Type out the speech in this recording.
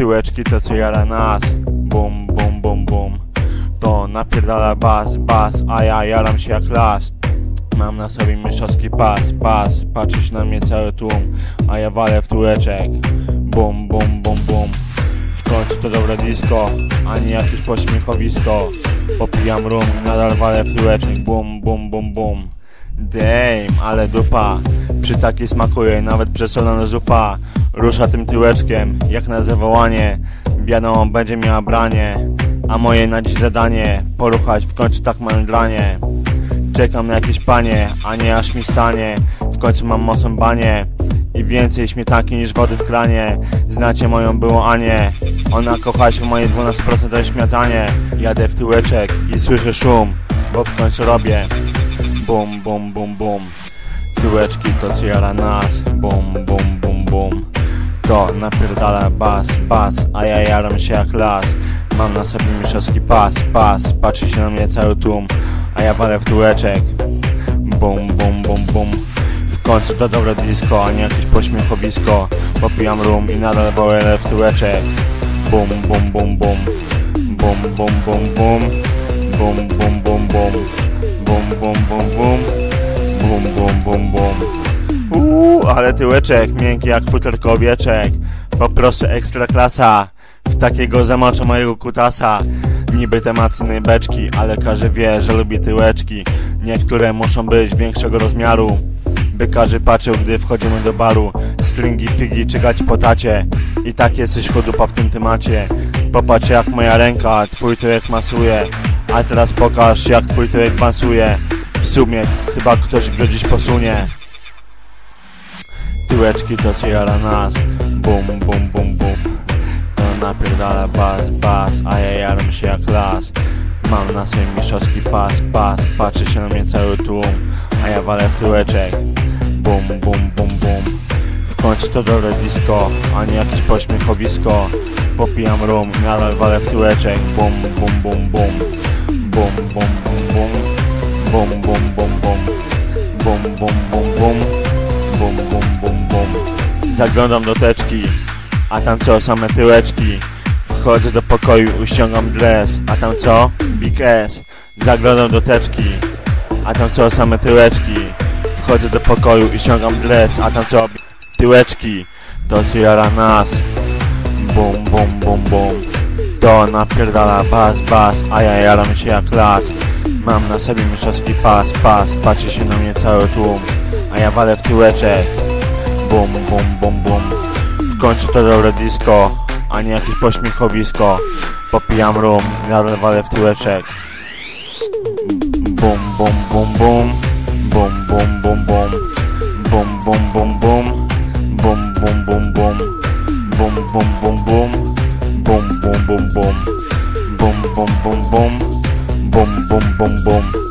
Tyłeczki to co jara nas. Bum, bum, bum, bum. To napierdala bas, bas A ja jaram się jak las. Mam na sobie mistrzowski pas, pas. Patrzysz na mnie cały tłum A ja walę w tyłeczek Bum, bum, bum, bum. W końcu to dobre disco A nie jakieś pośmiechowisko. Popijam rum nadal walę w tyłeczek Bum, bum, bum, bum. Damn, ale dupa. Przy takiej smakuje nawet przesolona zupa Rusza tym tyłeczkiem, jak na zawołanie. Wiadomo, będzie miała branie A moje na dziś zadanie Poruchać w końcu tak mędranie Czekam na jakieś panie, a nie aż mi stanie. W końcu mam mocną banie I więcej śmietanki niż wody w kranie. Znacie moją byłą Anię Ona kocha się w moje 12% śmiatanie. Jadę w tyłeczek i słyszę szum Bo w końcu robię. Bum, bum, bum, bum. Tyłeczki to co jara nas. Bum, bum, bum, bum To napierdala bas, bas A ja jaram się jak las. Mam na sobie mistrzowski pas, pas Patrzy się na mnie cały tłum A ja walę w tyłeczek Bum, bum, bum, bum. W końcu to dobre disco A nie jakieś pośmiechowisko. Popijam rum i nadal walę w tyłeczek Bum, bum, bum, bum. Bum, bum, bum, bum. Bum, bum, bum, bum. Bum, bum, bum, bum. Bum, bum, bum, bum Uuu, ale tyłeczek miękki jak owieczek Po prostu ekstra klasa. W takiego zamoczę mojego kutasa. Niby temacyjnej beczki, ale każdy wie, że lubi tyłeczki. Niektóre muszą być większego rozmiaru. By każdy patrzył, gdy wchodzimy do baru. Stringi, figi, czekać po tacie. I takie coś chodupa w tym temacie. Popatrz jak moja ręka twój tyłek masuje. A teraz pokaż jak twój tyłek bansuje W sumie chyba ktoś go dziś posunie Tyłeczki to jara nas. Bum, bum, bum, bum. To napierdala bas, bas A ja jaram się jak las. Mam na sobie mistrzowski pas, pas Patrzy się na mnie cały tłum A ja walę w tyłeczek. Bum, bum, bum, bum. W końcu to dobre disco A nie jakieś pośmiechowisko. Popijam rum nadal walę w tyłeczek. Bum Bum, bum, bum, bum. Bum, bum, bum, bum. Bum, bum, bum, bum. Bum, bum, bum, bum Zaglądam do teczki A tam co? Same tyłeczki Wchodzę do pokoju, uściągam dres A tam co? Big S Zaglądam do teczki A tam co? Same tyłeczki Wchodzę do pokoju i ściągam dres A tam co? Tyłeczki To co jara nas Bum, bum, bum, bum To napierdala bas, bas A ja jaram się jak las Mam na sobie mistrzowski pas, pas Patrzy się na mnie cały tłum A ja walę w tyłeczek Bum, bum, bum, bum W końcu to dobre disco A nie jakieś pośmiechowisko Popijam rum nadal walę w tyłeczek Bum, bum, bum, bum Bum, bum, bum, bum Bum, bum, bum, bum Bum, bum, bum, bum Bum, bum, bum, bum Bum, bum, bum, bum Bum, bum, bum, bum Bum, bum, bum, bum